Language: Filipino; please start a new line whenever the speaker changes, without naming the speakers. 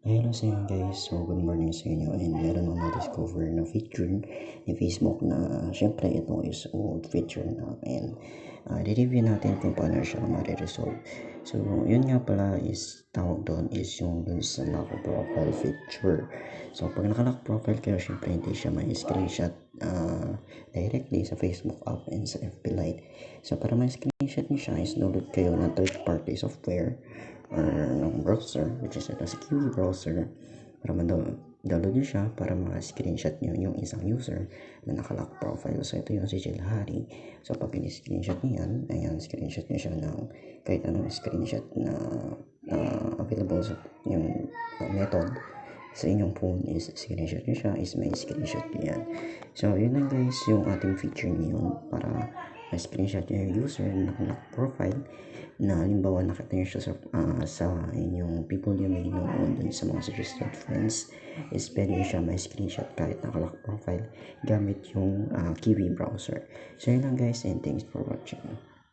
Hello sa inyo guys, so good morning sa inyo and meron akong na-discover na feature ni Facebook na syempre ito is old feature na and uh, review natin kung paano siya ma-resolve. So yun nga pala is tawag doon is yung dun sa lock profile feature. So pag naka-lock profile kayo, syempre hindi siya may screenshot uh, directly sa Facebook app and sa FB Lite. So para may screenshot niyo siya is download kayo ng third party software or ng browser which is ito si Kiwi browser para ma-download nyo siya para ma-screenshot nyo yung isang user na nakalock profile. So, ito yung si Jill Harry. So, pag in-screenshot nyo yan, ayan, screenshot nyo siya ng kahit anong screenshot na uh, available sa yung uh, method sa inyong phone is screenshot nyo siya is may screenshot nyo yan. So, yun lang guys yung ating feature ngayon para ma-screenshot nyo yung user na lock profile na halimbawa nakita nyo siya sa, uh, sa inyong people you may know dun sa mga suggested friends is pwede nyo siya may screenshot kahit nakalock profile gamit yung uh, Kiwi browser. So yun lang guys and thanks for watching.